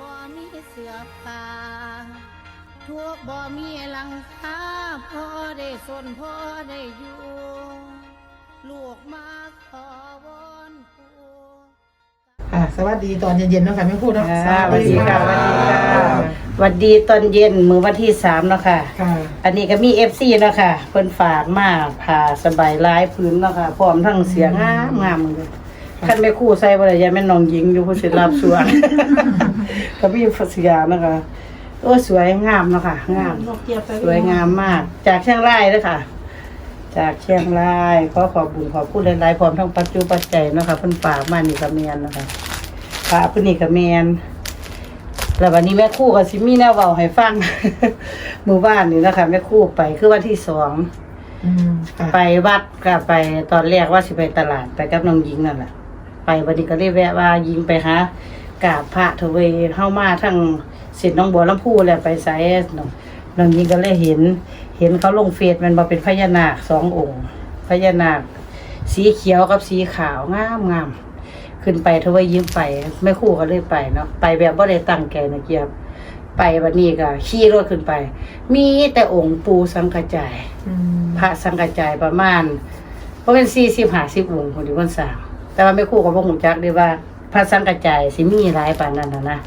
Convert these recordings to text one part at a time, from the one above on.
บ่มีเสื้อผ้าทุกข์บ่มีหลังคาพอได้สนพอได้อยู่ ลูกมาขอวอนปู่ค่ะสวัสดีตอนเย็นๆเนาะค่ะแม่พูดเนาะค่ะสวัสดีค่ะสวัสดีค่ะค่ะสวัสดีตอนเย็นมือวันที่สามเนาะค่ะ ค่ะ อันนี้ก็มีเอฟซีเนาะค่ะเพิ่นฝากมาผ่าสบายร้ายพื้นเนาะค่ะพร้อมทั้งเสียงงามงามเลยคันไม่คู่ใส่บ่ได้ยายแม่นน้องหญิงอยู่ผู้สิรับสวง ก็มีเสียเนาะค่ะโอ้สวยงามเนาะค่ะงามสวยงามมาก จากเชียงรายเลยค่ะ จากเชียงรายขอขอบบุญขอบคุณหลายๆพร้อมทั้งปัจจุปัจจัยเนาะค่ะเพิ่นฝากมานี่ก็แม่นเนาะค่ะฝากเพิ่นนี่ก็แม่นแล้ววันนี้แม่ครู่ก็สิมีแนวเว้าให้ฟังหมู่บ้านนี่นะคะแม่ครู่ไปคือวันที่สองอืมค่ะไปวัดก็ไปตอนแรกว่าสิไปตลาดไปกับน้องหญิงนั่นแหละไปวันนี้ก็เลยแวะว่ายิงไปหา กราบพระทเวเข้ามาทั้งสิทธิ์น้องบัวลำพูแล้วไปไสน้องน้องหญิงก็เลยเห็น เห็นเขาลงเฟซมันมาเป็นพญานาคสององค์ พญานาค สีเขียวกับสีขาวงามงามขึ้นไปทเวยิ้มไปแม่ครู่ก็เลยไปเนาะไปแบบบ่ได้ตั้งใจนะเกียบไปวันนี้ก็ขี่รถขึ้นไป มีแต่องค์ปูสังกระจายอืมพระสังกัจจายประมาณเพราะเป็นสี่สิบห้าสิบองค์คนที่วันสร้างแต่ว่าไม่ครู่กับพวกหูจักได้ว่า พระสังกัจจายสิมีหลายปานนั้นนะนะ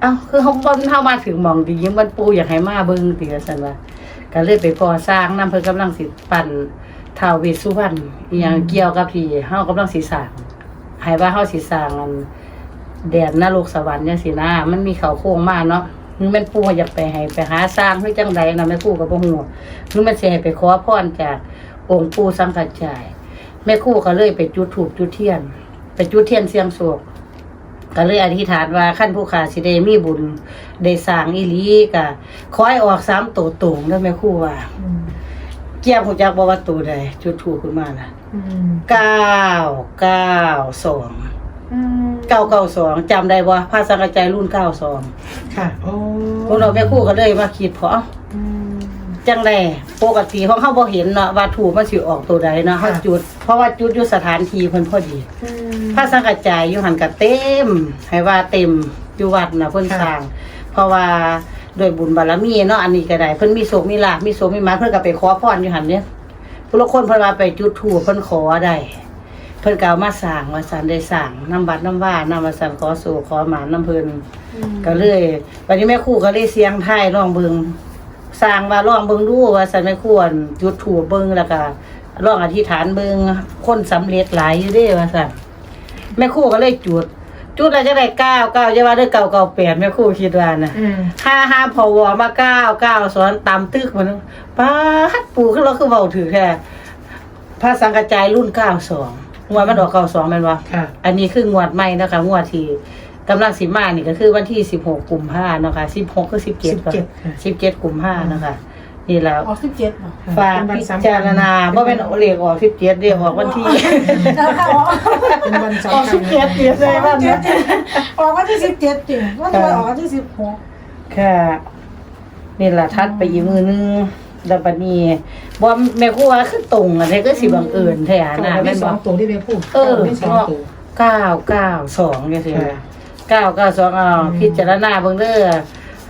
เอ้าคือเขาบนเข้ามาถึงหมองดียังมันปูอยากให้มาเบิ่งตีละสันว่าก็เลยไปพอสร้างนํเพิ่นกำลังสิปั่นท้าวเวสสุวรรณอหยังเกี่ยวกับที่เฮากำลังสิสร้างให้ว่าเฮาสิสร้างอันแดนนรกสวรรค์จังซี่นะมันมีเขาโค้งมาเนาะนึแม่นปู่อยากไปให้ไปหาสร้างคือจังใดนะแม่คู่ก็บ่ฮู้นึกมันสิให้ไปขอพรจากองค์ปู่สังกัจจายแม่คู่ก็เลยไปจุดถูกจุดเทียน ไปจุดเทียนเสียงโศก ก็เลยอธิษฐานว่าขั้นผู้ขาสิได้มีบุญได้สร้างอีหลีก็ขอให้ออกสามตัวตรงเด้อแม่ครู่ว่าอืมเกี่ยวหูจักบ่ว่าตัวใดจุดถูกขึ้นมาน่ะอืมเก้าเก้าสองอืมเก้าเก้าสองจำได้บ่พระสังกัจจายรุ่นเก้าสองค่ะโอ้พวกเราแม่ครู่ก็เลยมาคิดเพราะเอ้าอืมจังไดปกติของเขาบ่เห็นเนาะว่าถูกมันสิออกตัวใดเนาะค่ะเขาจุด เพราะว่าจุดอยู่สถานที่เพิ่นพอดี อืม พระสังกัจจายอยู่หันก็เต็ม ให้ว่าเต็มอยู่วัดน่ะเพิ่นค่ะสร้าง เพราะว่าด้วยบุญบารมีเนาะอันนี้ก็ได้เพิ่นมีโศกมีลาภมีโศกมีหมาเพิ่นก็ไปขอพรอยู่หันเนี่ยผู้ละคนเพิ่นว่าไปจุดธูปเพิ่นขอได้เพิ่นก็เอามาสร้างว่าซั่นได้สร้างน้ำวัดน้ำว่านำว่าซั่นขอโศกขอหมานน้ำเพิ่นก็เลยวันนี้แม่ครู่ก็เลยเสียงไทายร้องเบิงสร้างว่าร้องเบิงดูว่าสันแม่ครู่อั่นจุดถูกเบิงแล้วก็ร้องอธิษฐานเบิงคนสำเร็จหลายอยู่เด้ว่าสัน แม่ครู่ก็เลยจุด จุดแล้วจะได้เก้าเก้าจะว่าได้เก้าเก้าแปดแม่ครู่คิดว่านะอืมห้าห้าพอวอมาเก้าเก้าสอนตามตึกมันป้าดปู่ขึ้นเราคือเบาถือแค่พระสังกระจายรุ่นเก้าสองงวดมันออกเก้าสองแม่นวะ ค่ะอันนี้คืองวดใหม่นะคะงวดที่กำลังสิมานี่ก็คือวันที่สิบหกกุมภาเนาะค่ะสิบหกคือสิบเจ็ด17ค่ะ สิบเจ็ดกุมภาเนาะคะ นี่แหล้วออกสิบเจ็ดเนาะฝากพิจารณาว่าเป็นเลขออกสิบเจ็ดเรียกออกวันที่แล้วค่ะออกเป็นวันออกสำคัสิญบเจ็ดเดียวเลยวันเจ็นั้ดนเจ็ดออกวันที่สิบเจ็ดจริงวันที่ออกวันที่สิบหกค่ะนี่แหละทัดไปอีกมือนึงแล้วบัดนี้บ่แม่ครูว่าคือตรงอันนี้ก็สิบังเอิญแท้ค่ะนะได้แม่นสบ่ องตัวที่แม่พูดเออได้สองตัวเก้าเก้าสองจังซี่ค่ะเก้าเก้าสองเอาอืมพิจารณาเบิ่งเด้อ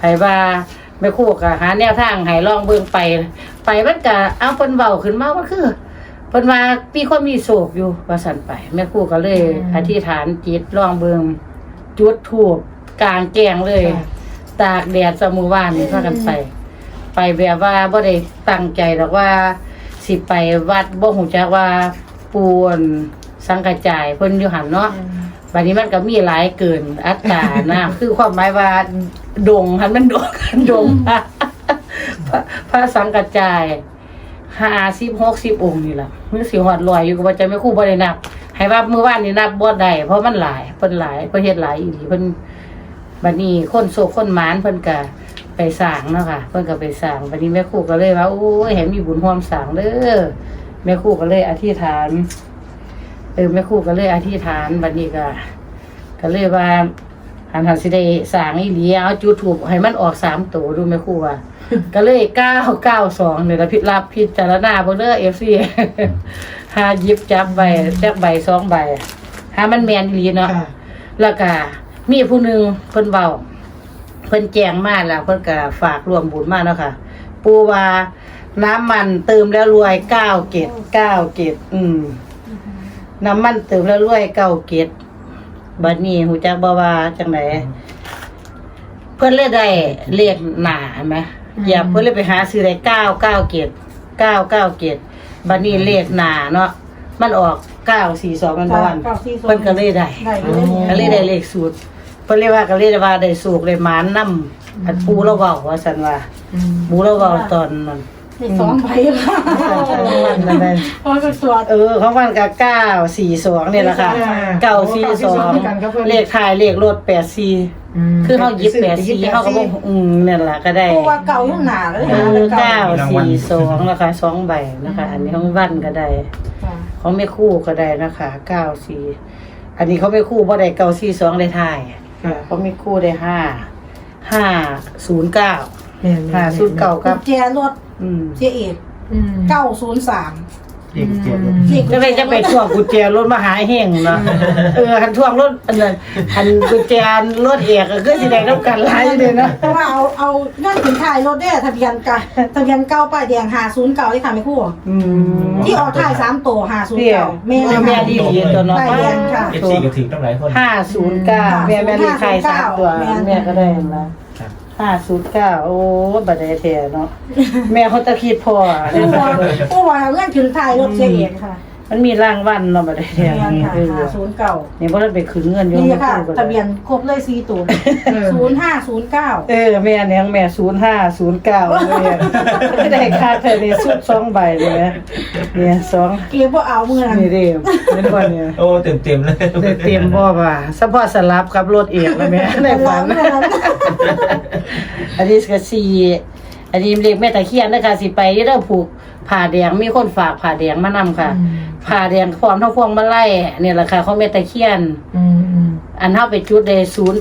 ให้ว่า แม่ครูก็หาแนวทางให้ลองเบิ่งไป ไปมันก็เอาเพิ่นเว้าขึ้นมาว่าคือเพิ่นว่ามีคนมีโศกอยู่ว่าซั่นไป แม่ครูก็เลย อธิษฐานจิตลองเบิ่งจุดธูปกลางแกงเลยค่ะตากแดดสมุวานนี่พากันไป ไปแบบว่าบ่ได้ตั้งใจหรอกว่า สิไปวัดบ่ฮู้จักว่าปูนสังกระจายเพิ่นอยู่หันเนาะบัดนี้มันก็มีหลายเกินอัตรานะ คือความหมายว่า ดงหันมันดงดงพระพระพระสังกัจจายห้าสิบหกสิบองค์นี่แหละมือสิหอดลอยอยู่กับว่าจะไม่คู่บ่ได้นับ ให้ว่ามือว่านนี่นับบ่ได้เพราะมันหลายเพิ่นหลายเพิ่นเฮ็ดหลายอีหลีเพิ่นบัดนี้คนโศกคนหมานเพิ่นก็ไปสร้างเนาะค่ะ เพิ่นก็ไปสร้างบัดนี้แม่ครูก็เลยว่าโอ้ยให้มีบุญร่วมสร้างเด้อแม่ครูก็เลยอธิษฐานเออแม่ครูก็เลยอธิษฐานบัดนี้ก็ก็เลยว่า หันหันสิได้สร้างอีหลีเอาจุดถูกให้มันออกสามตัวดูแม่ครูว่า ก็เลยเก้าเก้าสองเนี่ยละพิรับพิจารณาเบิ่งเด้อเอฟซีหาหยิบจับใบจักใบสองใบหามันแมนอีหลีเนาะค่ะแล้วก็มีผู้หนึ่งเพิ่นเว้าพิ่นแจ้งมาแล้วเพิ่นก็ฝากร่วมบุญมาแล้วค่ะ ปูว่าน้ำมันเติมแล้วรวยเก้าเกตเก้าเกตอืมน้ำมันเติมแล้วรวยเก้าเกต บัดนี้หูจักบ่ว่าจังไดเพิ่นเลยได้เลขหน้าเห็นไหมอย่าเพิ่นเลยไปหาซื้อได้เก้าเก้าเกตเก้าเก้าเกตบัดนี้เลขหน้าเนาะมันออกเก้าสี่สองมันบ่วันเก้าสี่สองเพิ่นก็เลยได้ได้ไปเลยก็เลยได้เลขสูตรเพิ่นเรียกว่าก็เลยได้ว่าได้สูกได้หมานนํอันปูเราเว้าว่าซั่นว่าอืมปูเราเว้าตอนนั้น มีสองใบค่ะนั่นแหละเพราะก็ตรวจเออเขาวันกับเก้าสี่สองเนี่ยแหละค่ะเก้าสี่สองเลขท้ายเลขรถแปดสี่มคือเขาหยิบแปดสี่เขาก็บอกอืมเนี่ยแหละก็ได้เพราะว่าเก่ายุ่งหนาเลยเอนะอเก้าสี่สองนะคะสองใบนะคะ อันนี้ของวันก็ได้เขาไม่คู่ก็ได้นะคะเก้าสี่อันนี้เขาไม่คู่เพราะได้เก้าสี่สองได้ท้ายค่ะเขาไม่คู่ได้ห้าห้าศูนย์เก้าแม่นๆห้าศูนย์เก้ากุกับญแจรถ อืมเสียเอกอืมเก้าศูนย์สามเด็กเจ็บก็เลยจะไปท่วงกุญแจรถมาหาเฮงเนาะเออหันท่วงรถอันนั้นหันกุญแจรถเอกก็คือสิได้รับการหลายอยู่เลยเนาะเพราะว่าเอาเอาเงื่อนถึงถ่ายรถได้ทะเบียนกะทะเบียนเก้าป้ายแดงหาศูนย์เก้าที่ค่ะไม่คู่อืมที่ออกถ่ายสามตัวหาศูนย์เดี่ยวเก้าแม่เออแม่ดีดีตัวเนาะป้ายแดงค่ะเอฟซีก็ถือต้องหลายคน ห้าศูนย์เก้าแม่แม่ดีใครสามตัวแม่แม่ก็ได้แล้วครับ ห้าศูนย์เก้าโอ้บัดไดแท้เนาะ แม่เขาตะคิดพอผู้ว่าผู้ว่าเงื่อนถึงไทายรถเสียเองค่ะ มันมีรางวัลเนาะบัดได้แท้แม่นค่ะเออหาศูนย์เก้านี่บ่ได้ไปคืนเงินอยู่นี่ค่ะก็ได้ทะเบียนครบเลยสี่ตัวศูนย์ห้าศูนย์เก้าเออแม่เนี่ยแม่ศูนย์ห้าศูนย์เก้าเนี่ยไม่ได้ค่าเธอเนี่ยสุดสองใบเลยนะเนี่ยสองเก็บว่าเอาเมื่อนั้นนี่เด้เป็นบ่เนี่ยโอ้เต็มเต็มๆเลยได้เตรียมบ่ว่าสะพอสลับกับรถเอกแล้วแม่ในฝันเมื่อนั้นอันนี้ก็สี่อันนี้เรียกแม่ตะเคียนนะคะสิไปเริ่มผูก ผ่าแดงมีคนฝากผ่าแดงมานำค่ะ ผ่าแดงพร้อมทั้งพวงมาไล่เนี่ยแหละค่ะของแม่ตะเคียนอืมอืมอันเฮาไปจุดได้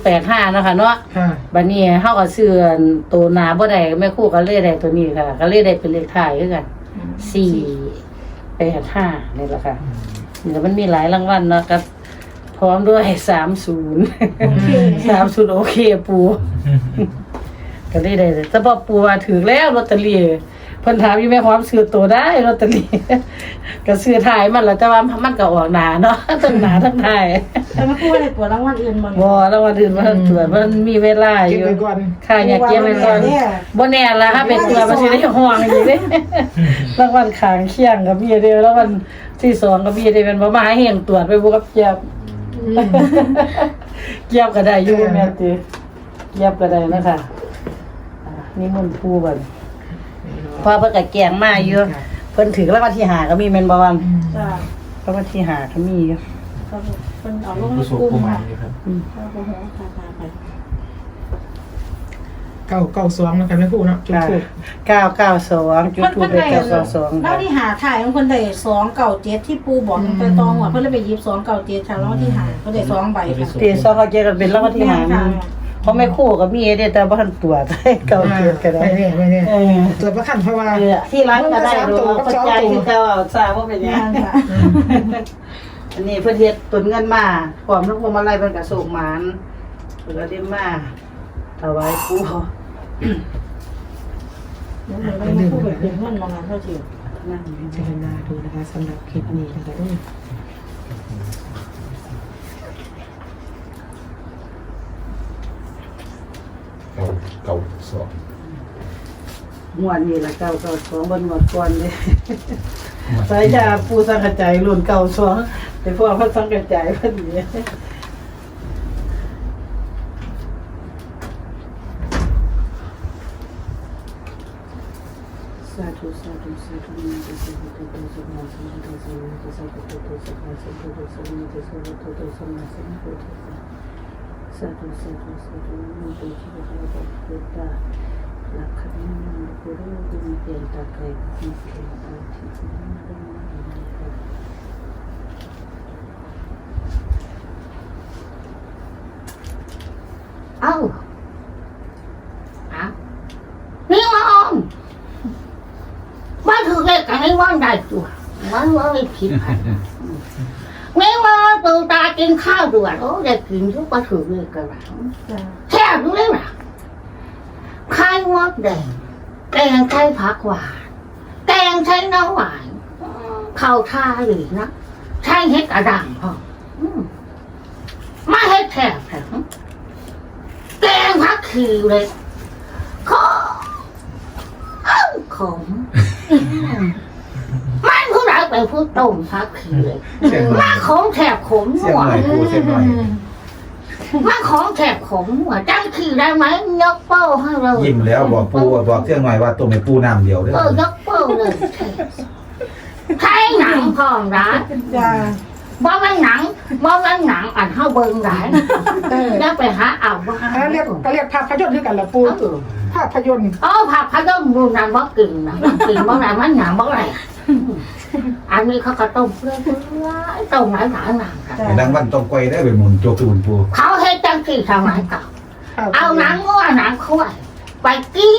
085นะคะเนาะค่ะบัดนี้เฮาก็ซื้ออันตัวหนาบ่ได้แม่ครู่ก็เลยได้ตัวนี้ค่ะ ก็เลยได้เป็นเลขท้ายคือกัน485นี่แหละค่ะนี่มันมีหลายรางวัลเนาะก็พร้อมด้วย30 30โอเคปูก็ได้ได้แต่พอปูว่าถือแล้วลอตเตอรี่ เพิ่นถามอยู่แม่ความซื้อตัวได้ลอตเตอรี่ก็ซื้อถ่ายมันแหละแต่ว่ามันก็ออกหนาเนาะทั้งหนาทั้งถ่ายแต่ไม่พูดอะไรปวดรางวัลอื่นมันบ่แล้ววันอื่นมันตรวจมันมีเวลาอเก็บยู่ไว้ก่อนค่ะอยากเก็บไว้ก่อนบ่แน่ละถ้าเป็นตัวจมันสิได้ห่วงอยู่เด้รางวัลขางเคียงกับพี่เด้อแล้ววันที่สองกับพี่เด้เป็นบ่มาให้เฮงตรวจไปบ่กับเจี๊ยบเจี๊ยบก็ได้อยู่แม่ติเจี๊ยบก็ได้นะคะอ่านี่มันต์ผู้บัด พอเพิ่นก็แกงมาอยู่เพิ่นถึงแล้ววันที่หาก็มีแม่นบ่วันจ้าแล้ววันที่หาก็มีอยู่ครับเป็นเอาลงผู้สูงกุ้ผู้งมาค่ะอยู่ครับเอาลงหัวตาตาไปเก้าเก้าสองแล้วกันไม่พูดเนาะจุดค่ะถูก992จุดเพิ่นทูปเพิ่นได้ได้992แล้วที่หาถ่ายของเพิ่นได้สองเก่าเจ็ดที่ปูบอกมันเป็นตองหัวเพิ่นเลยไปหยิบสองเก่าเจ็ดค่ะแล้วที่หาเพิ่นได้สองใบค่ะตีซอกก็เจอกันเป็นแล้ววันที่หา เขาไม่คู่ก็มีเด้แต่บ่ทันตรวจให้เก่าเกียดก็ได้ไม่เนี่ยไม่เนี่ยเออตัวประคันเพราะว่าเออที่ร้านก็ได้ดูเอาปัจจัยที่เก่าทราบว่าเป็นหยังงานค่ะอันนี้เพิ่นเฮ็ดตุนเงินมาพร้อมทั้งพวงมาลัยเพิ่นก็ส่งหมานเพิ่นก็ได้มาถวายปู่เดี๋ยวเราไม่พูดแบบเงินมางานเท่าทีนั่น พิจารณาดูนะคะสำหรับคลิปนี้นะคะ ด้วยเก่าเก่าสองงวดนี้ละเก้าเก้าสองบนงวดก่อนเลยสายยาปูสังกระจายรุ่นเก่าสองแต่พวกเขาสังกระจายเพิ่นนี่สาธุสาธุสาธุนะโมตัสสะภะคะวะโตอะระหะโตสัมมาสัมพุทธัสสะนะโมตัสสะภะคะวะโตอะระหะโตสัมมาสัมพุทธัสสะนะโมตัสสะภะคะวะโตอะระหะโตสัมมาสัมพุทธัสสะสาธุสาธุสาธุนะโมตัสสะภะคะวะโตอะระหะโตสัมมาสัมพุทธัสสะ ลักขณะนันกุรุกุมิเกตาไกมิเกตาทิสนันกุมิเกเอ้าอะนี่มองมาถึงเลขกันนี่ว่างได้ตัวมันว่าไม่ผิดพันนี่มอง ตื่นตากินข้าวด่วนโอ้ได้กินทุกวันถึงเลยกันหลังแค่ดูเลยหรอมดแดงแกงไข่ผักหวานแกงไข่น้ำหวานเข้าท่าหรือนะใช่เฮ็ดกระดังพ่อมมาเฮ็ดแถบแถบแกงผักคือเลยขอเอ้าขม มันผู้ใดไปผู้ต้มผักคือเลยเสียงหน่อมายขมแถบขมเสียงหน่อยปูเสียงหน่อยมาของแถบขมหัวจังคือได้ไหมยกเป้าให้เรายิ้มแล้วบอกปูบอกเสียงหน่อยว่าตัวไม่ปูน้ำเดียวเด้เอออยกเป้าเลยใช้หนังพร้อมร้านจ้าบ่แม่นหนังบ่แม่นหนังอันเฮาเบิ่งได้เออแล้วไปหาเอาว่าอันนั้นเรียกก็เรียกภาพยนตร์ด้วยกันละปูเออภาพยนตร์อ๋อผักขยมดูนั่นบ่กินนะมันกินบ่ได้มันหยังบ่ได้ อันนี้เขาก็ต้มเพื่อๆต้มหลายๆหนังค่ะจ้าไอ้ดังวันต้องไกวได้ไปหมุนโจกตุนปูเขาเฮ็ดจังซี่สมัยเก่าเอาหนังงัวหนังควายไปกี้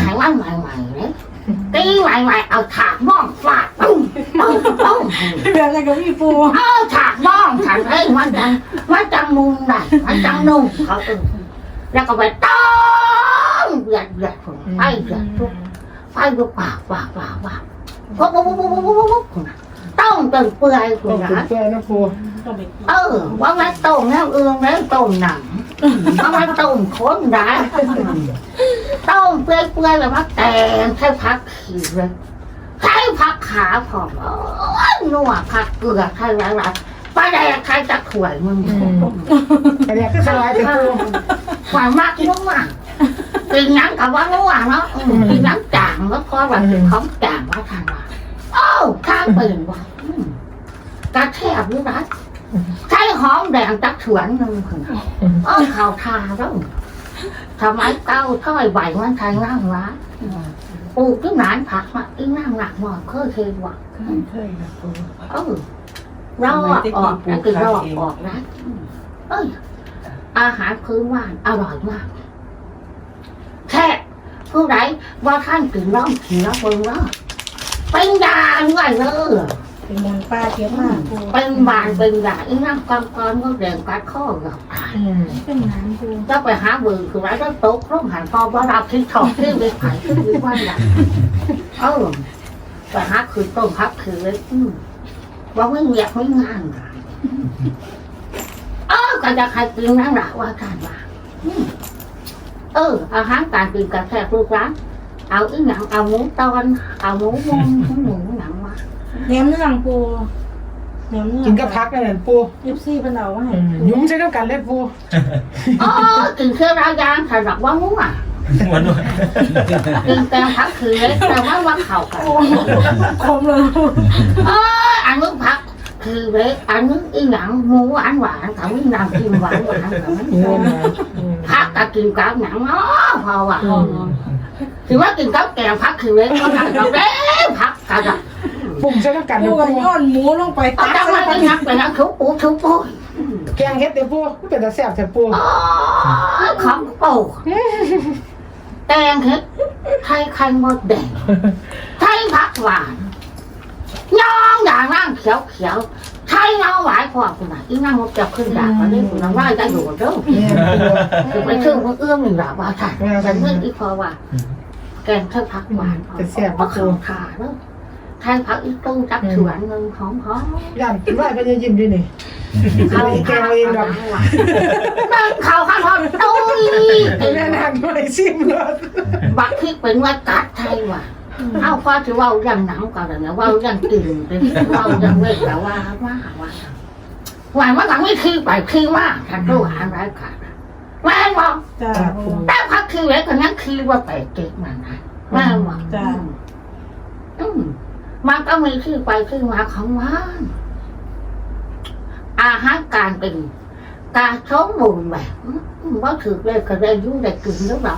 ให้มันใหม่ๆเลยกี้ใหม่ๆเอาฉากม่องฟาดปุ้งปุ้งปุ้ง แบบนั้นก็มีปูเอาฉากม่องฉันเอ้ยมันจังมันจังมุมได้มันจังนุ่มเขาเออแล้วก็ไปต้มเดือดเดือดผมไฟเดือดทุกไฟก็ปากปากปากปาก ปุ๊บปุ๊บปุ๊บปุ๊บปุ๊บปุ๊บปุ๊บต้มจนเปื่อยคุต้ณองถึงนะเพื่อนนะปูต้องไปกินเออว่ามันต้มแล้วเอืองแล้วต้มหนังว่ามันต้มข้นได้ต้มเปื่อยเปื่อยๆแบบว่าแกงใช้ผักขีดเลยใช้ผักขาผอมโอ้ยนัวผักเกลือใช้อะไรอะไรปลาแดกใครจะถวยมึงอันนี้คือสลายแต่ปูหวานมากนัวกิ นน้ำกับว่านัวเนาะอืมกินน้ำจางแล้วพอแบบถึงของจางว่าทานว่าโอ้าวข้างเป็นว่ะอืมกระแทบด้วยนะใช้หอมแดงจักฉวนนึงคือเออข่าวทาแล้วทำไมเก้าถ้อยใบมันทางล่างวะปลูกที่หนานผักมาอีนั่งหนักหมอนเคยเคยว่ะเคยครับปู เออรอดออกนะคือรอดออกนะเอ้ยอาหารพื้นบ้านอร่อยมากแค่ ผู้ใดว่าท่านกินน้องกินน้ำเบิ่งเนาะเป็นยาด้วยเนอะเป็นมนต์ป้าเก็บมากปูเป็นบานเป็นยาอีนั่งกองกอนก็แดงกัดข้อกับอืมเป็นน้ำปูก็ไปหาเบื่อคือไรก็ตกร่มหันพอว่าเราคิดถอดขึ้นไปขายขึ้นไปว่าอย่างเออไปหาคือต้มพักคือเลยอืมว่าไม่เมียไม่งานหรอกเออก็จะใครกินนั่นแหละว่ากันว่าอืม เอออาหารการกินกาแฟลูกร้านเอาอีหนังเอาหมูตอนเอาหมูมงหมูหนังมาแหนมเนืองปูแหนมเนืองกินกับพักนั่นแหละปูยิบซี่เป็นเอาว่าให้อืมยุ่งใช้ด้วยกันเลยปูอ๋อกินเครื่องรายางถ้าบอกว่ามั่วมันว่ากินแกงพักคือเลยแต่ว่าว่าเข่ากันคมเลยปูเอออันนึงผัก คือเล็กอันนึงอีหนังหมูหวานหวานกับวิ่งนำกินหวานหวานกักกับกินกับหนังเนาะพอว่าถือว่ากินกับแกงผักคือเล็กก็ได้กับเล็กผักกับปุ่มใช้กันปูกับปูย้อนหมูลงไปตักมากันเป็นนักเป็นนักทุบปูทุบปูแกงเฮ็ดเดี๋ยวปูเป็นตาแซ่บแต่ปูของปูแกงเห็ดไทยไข่มดแดงไทยผักหวาน นั่งเขียวเขียวไทยเอาหวายพอคุณน่ะอีนั่งมดจะขึ้นดาบวันนี้คุณน้องว่าจะอยู่กับเจ้าเนี่ยปูคือไปชื่อมันเอื้อมหนึ่งหลาว่าค่ะแต่เมื่อที่พอว่า แกงเท่าพักหวานก็ขาวขาแล้วแทงผักอีตู้จักเฉวนเงินหอมหอมย่านว่าเป็นยิ้มด้วยนี่เขาแกงเองแบบนั่งเขาข้าวทอดตุ้ยแม่นางด้วยซิมเลยบักพริกเป็นว่ากัดไทยว่ะ เอาพอถือว่ายังหนังก่อนนะว่ายังตื่นเป็นว่ายังเวทแต่ว่าว่าว่าหวานว่าหลังไม่คือไปคือมากถ้าตู้หาไรขาดแม่บอกจ้าปูแต่พักคือแล้วก็นั่นคือว่าไปเก็บมันนะแม่บอกจ้าอืมมันก็มีที่ไปที่มาของมันอาหารการกินการชมบุญแบบว่าถือเลยก็ได้อยุ่งได้กินหรือเปล่า